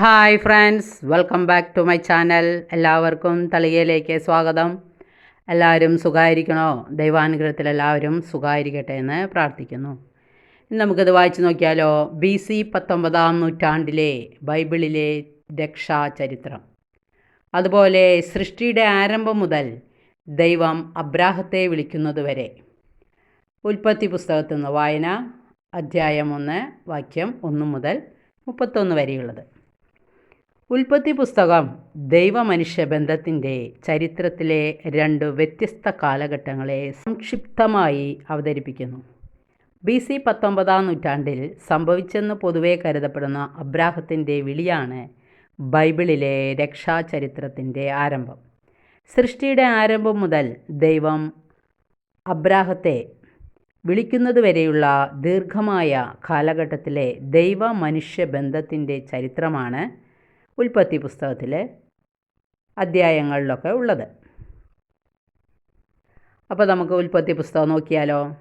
Hi friends welcome back to my channel എല്ലാവർക്കും തളികയിലേക്ക് സ്വാഗതം. എല്ലാവരും സുഖമായിരിക്കണോ? ദൈവാനുഗ്രഹത്തിൽ എല്ലാവരും സുഖമായിരിക്കട്ടെ എന്ന് പ്രാർത്ഥിക്കുന്നു. ഇന്ന് നമുക്കിത് വായിച്ചു നോക്കിയാലോ? ബി സി പത്തൊമ്പതാം നൂറ്റാണ്ടിലെ ബൈബിളിലെ രക്ഷാചരിത്രം. അതുപോലെ സൃഷ്ടിയുടെ ആരംഭം മുതൽ ദൈവം അബ്രാഹത്തെ വിളിക്കുന്നത് വരെ. ഉൽപ്പത്തി പുസ്തകത്തിൽ നിന്ന് വായന അധ്യായം ഒന്ന് വാക്യം ഒന്ന് മുതൽ മുപ്പത്തൊന്ന് വരെയുള്ളത്. ഉൽപ്പത്തി പുസ്തകം ദൈവമനുഷ്യ ബന്ധത്തിന്റെ ചരിത്രത്തിലെ രണ്ട് വ്യത്യസ്ത കാലഘട്ടങ്ങളെ സംക്ഷിപ്തമായി അവതരിപ്പിക്കുന്നു. ബി സി പത്തൊമ്പതാം നൂറ്റാണ്ടിൽ സംഭവിച്ചെന്ന് പൊതുവേ കരുതപ്പെടുന്ന അബ്രാഹത്തിന്റെ വിളിയാണ് ബൈബിളിലെ രക്ഷാചരിത്രത്തിന്റെ ആരംഭം. സൃഷ്ടിയുടെ ആരംഭം മുതൽ ദൈവം അബ്രാഹത്തെ വിളിക്കുന്നതുവരെയുള്ള ദീർഘമായ കാലഘട്ടത്തിലെ ദൈവ മനുഷ്യ ബന്ധത്തിന്റെ ചരിത്രമാണ് ഉൽപ്പത്തി പുസ്തകത്തിലെ അധ്യായങ്ങളിലൊക്കെ ഉള്ളത്. അപ്പോൾ നമുക്ക് ഉൽപ്പത്തി പുസ്തകം നോക്കിയാലോ?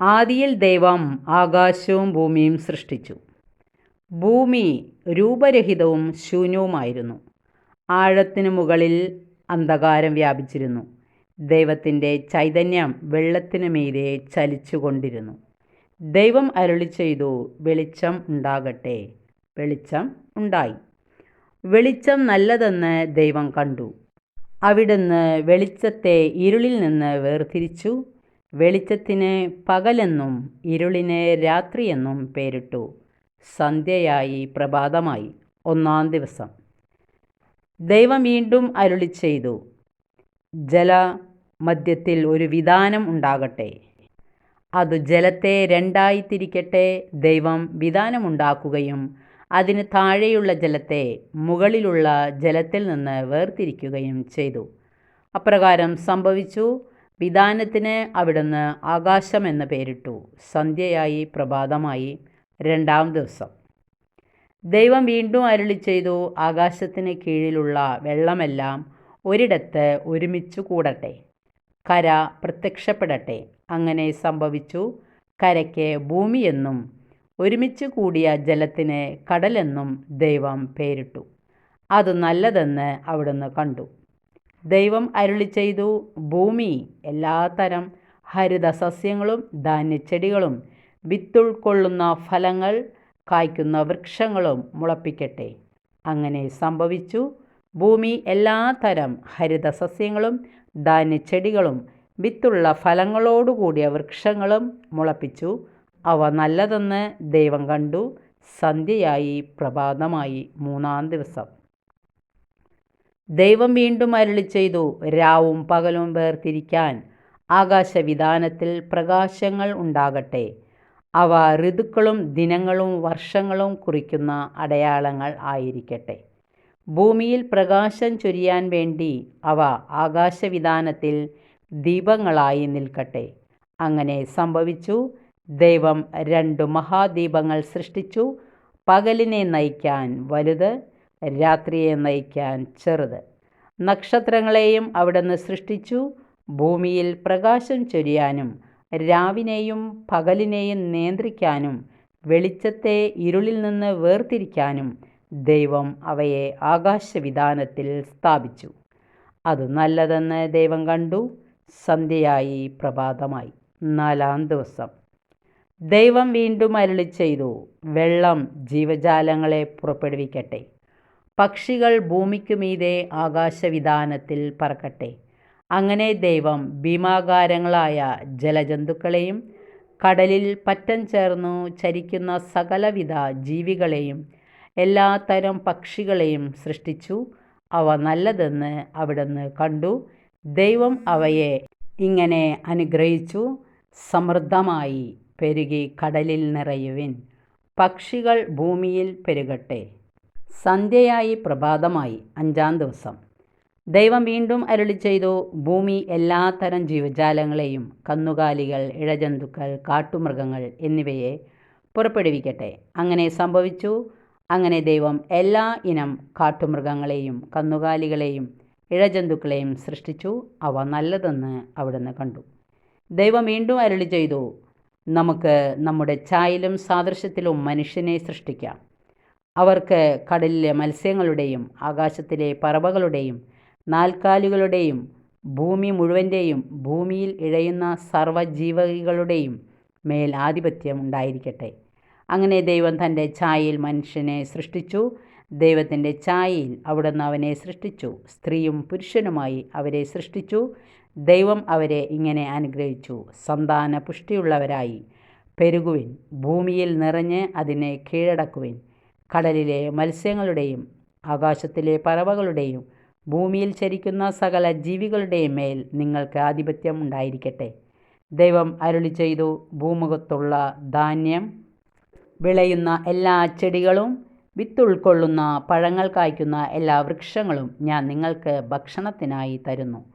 ആദിയിൽ ദൈവം ആകാശവും ഭൂമിയും സൃഷ്ടിച്ചു. ഭൂമി രൂപരഹിതവും ശൂന്യവുമായിരുന്നു. ആഴത്തിനു മുകളിൽ അന്ധകാരം വ്യാപിച്ചിരുന്നു. ദൈവത്തിന്റെ ചൈതന്യം വെള്ളത്തിനു മീതെ ചലിച്ചുകൊണ്ടിരുന്നു. ദൈവം അരുളി ചെയ്തു വെളിച്ചം ഉണ്ടാകട്ടെ വെളിച്ചം ഉണ്ടായി. വെളിച്ചം നല്ലതെന്ന് ദൈവം കണ്ടു. അവിടുന്ന് വെളിച്ചത്തെ ഇരുളിൽ നിന്ന് വേർതിരിച്ചു. വെളിച്ചത്തിന് പകലെന്നും ഇരുളിന് രാത്രിയെന്നും പേരിട്ടു. സന്ധ്യയായി പ്രഭാതമായി. ഒന്നാം ദിവസം. ദൈവം വീണ്ടും അരുളി ചെയ്തു. ജല മധ്യത്തിൽ ഒരു വിധാനം ഉണ്ടാകട്ടെ. അത് ജലത്തെ രണ്ടായി തിരിക്കട്ടെ. ദൈവം വിധാനമുണ്ടാക്കുകയും അതിന് താഴെയുള്ള ജലത്തെ മുകളിലുള്ള ജലത്തിൽ നിന്ന് വേർതിരിക്കുകയും ചെയ്തു. അപ്രകാരം സംഭവിച്ചു. വിധാനത്തിന് അവിടുന്ന് ആകാശം എന്ന് പേരിട്ടു. സന്ധ്യയായി പ്രഭാതമായി രണ്ടാം ദിവസം. ദൈവം വീണ്ടും അരുളി ചെയ്തു ആകാശത്തിന് കീഴിലുള്ള വെള്ളമെല്ലാം ഒരിടത്ത് ഒരുമിച്ച് കൂടട്ടെ. കര പ്രത്യക്ഷപ്പെടട്ടെ. അങ്ങനെ സംഭവിച്ചു. കരയ്ക്ക് ഭൂമിയെന്നും ഒരുമിച്ച് കൂടിയ ജലത്തിന് കടലെന്നും ദൈവം പേരിട്ടു. അത് നല്ലതെന്ന് അവിടുന്ന് കണ്ടു. ദൈവം അരുളി ചെയ്തു ഭൂമി എല്ലാത്തരം ഹരിത സസ്യങ്ങളും ധാന്യച്ചെടികളും വിത്തുൾക്കൊള്ളുന്ന ഫലങ്ങൾ കായ്ക്കുന്ന വൃക്ഷങ്ങളും മുളപ്പിക്കട്ടെ. അങ്ങനെ സംഭവിച്ചു. ഭൂമി എല്ലാത്തരം ഹരിത സസ്യങ്ങളും ധാന്യച്ചെടികളും വിത്തുള്ള ഫലങ്ങളോടുകൂടിയ വൃക്ഷങ്ങളും മുളപ്പിച്ചു. അവ നല്ലതെന്ന് ദൈവം കണ്ടു. സന്ധ്യയായി പ്രഭാതമായി മൂന്നാം ദിവസം. ദൈവം വീണ്ടും അരുളി ചെയ്തു രാവും പകലും വേർതിരിക്കാൻ ആകാശവിധാനത്തിൽ പ്രകാശങ്ങൾ ഉണ്ടാകട്ടെ. അവ ഋതുക്കളും ദിനങ്ങളും വർഷങ്ങളും കുറിക്കുന്ന അടയാളങ്ങൾ ആയിരിക്കട്ടെ. ഭൂമിയിൽ പ്രകാശം ചൊരിയാൻ വേണ്ടി അവ ആകാശവിധാനത്തിൽ ദീപങ്ങളായി നിൽക്കട്ടെ. അങ്ങനെ സംഭവിച്ചു. ദൈവം രണ്ടു മഹാദീപങ്ങൾ സൃഷ്ടിച്ചു. പകലിനെ നയിക്കാൻ വലുത് രാത്രിയെ നയിക്കാൻ ചെറുത്. നക്ഷത്രങ്ങളെയും അവിടുന്ന് സൃഷ്ടിച്ചു. ഭൂമിയിൽ പ്രകാശം ചൊരിയാനും രാവിനെയും പകലിനെയും നിയന്ത്രിക്കാനും വെളിച്ചത്തെ ഇരുളിൽ നിന്ന് വേർതിരിക്കാനും ദൈവം അവയെ ആകാശവിധാനത്തിൽ സ്ഥാപിച്ചു. അത് നല്ലതെന്ന് ദൈവം കണ്ടു. സന്ധ്യയായി പ്രഭാതമായി. നാലാം ദിവസം. ദൈവം വീണ്ടും അരുളി ചെയ്തു വെള്ളം ജീവജാലങ്ങളെ പുറപ്പെടുവിക്കട്ടെ. പക്ഷികൾ ഭൂമിക്ക് മീതെ ആകാശവിധാനത്തിൽ പറക്കട്ടെ. അങ്ങനെ ദൈവം ഭീമാകാരങ്ങളായ ജലജന്തുക്കളെയും കടലിൽ പറ്റം ചേർന്നു ചരിക്കുന്ന സകലവിധ ജീവികളെയും എല്ലാ തരം പക്ഷികളെയും സൃഷ്ടിച്ചു. അവ നല്ലതെന്ന് അവിടുന്ന് കണ്ടു. ദൈവം അവയെ ഇങ്ങനെ അനുഗ്രഹിച്ചു. സമൃദ്ധമായി പെരുകി കടലിൽ നിറയുവിൻ. പക്ഷികൾ ഭൂമിയിൽ പെരുകട്ടെ. സന്ധ്യയായി പ്രഭാതമായി അഞ്ചാം ദിവസം. ദൈവം വീണ്ടും അരുളി ചെയ്തു ഭൂമി എല്ലാത്തരം ജീവജാലങ്ങളെയും കന്നുകാലികൾ ഇഴജന്തുക്കൾ കാട്ടുമൃഗങ്ങൾ എന്നിവയെ പുറപ്പെടുവിക്കട്ടെ. അങ്ങനെ സംഭവിച്ചു. അങ്ങനെ ദൈവം എല്ലാ ഇനം കാട്ടുമൃഗങ്ങളെയും കന്നുകാലികളെയും ഇഴജന്തുക്കളെയും സൃഷ്ടിച്ചു. അവ നല്ലതെന്ന് അവിടുന്ന് കണ്ടു. ദൈവം വീണ്ടും അരുളി ചെയ്തു നമുക്ക് നമ്മുടെ ചായലും സാദൃശ്യത്തിലും മനുഷ്യനെ സൃഷ്ടിക്കാം. അവർക്ക് കടലിലെ മത്സ്യങ്ങളുടെയും ആകാശത്തിലെ പറവകളുടെയും നാൽക്കാലുകളുടെയും ഭൂമി മുഴുവന്റെയും ഭൂമിയിൽ ഇഴയുന്ന സർവജീവികളുടെയും മേൽ ആധിപത്യം ഉണ്ടായിരിക്കട്ടെ. അങ്ങനെ ദൈവം തന്റെ ഛായയിൽ മനുഷ്യനെ സൃഷ്ടിച്ചു. ദൈവത്തിന്റെ ഛായയിൽ അവിടുന്ന് അവനെ സൃഷ്ടിച്ചു. സ്ത്രീയും പുരുഷനുമായി അവരെ സൃഷ്ടിച്ചു. ദൈവം അവരെ ഇങ്ങനെ അനുഗ്രഹിച്ചു. സന്താന പുഷ്ടിയുള്ളവരായി പെരുകുവിൻ. ഭൂമിയിൽ നിറഞ്ഞ് അതിനെ കീഴടക്കുവിൻ. കടലിലെ മത്സ്യങ്ങളുടെയും ആകാശത്തിലെ പറവകളുടെയും ഭൂമിയിൽ ചരിക്കുന്ന സകല ജീവികളുടെയും മേൽ നിങ്ങൾക്ക് ആധിപത്യം ഉണ്ടായിരിക്കട്ടെ. ദൈവം അരുളി ചെയ്തു ഭൂമുഖത്തുള്ള ധാന്യം വിളയുന്ന എല്ലാ ചെടികളും വിത്തുൾക്കൊള്ളുന്ന പഴങ്ങൾ കായ്ക്കുന്ന എല്ലാ വൃക്ഷങ്ങളും ഞാൻ നിങ്ങൾക്ക് ഭക്ഷണത്തിനായി തരുന്നു.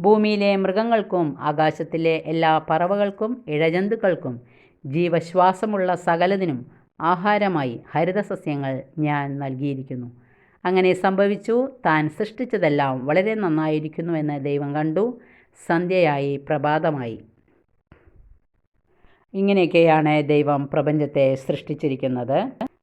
ഭൂമിയിലെ മൃഗങ്ങൾക്കും ആകാശത്തിലെ എല്ലാ പറവകൾക്കും ഇഴജന്തുക്കൾക്കും ജീവശ്വാസമുള്ള സകലതിനും ആഹാരമായി ഹരിതസസ്യങ്ങൾ ഞാൻ നൽകിയിരിക്കുന്നു. അങ്ങനെ സംഭവിച്ചു. താൻ സൃഷ്ടിച്ചതെല്ലാം വളരെ നന്നായിരിക്കുന്നുവെന്ന് ദൈവം കണ്ടു. സന്ധ്യയായി പ്രഭാതമായി. ഇങ്ങനെയൊക്കെയാണ് ദൈവം പ്രപഞ്ചത്തെ സൃഷ്ടിച്ചിരിക്കുന്നത്.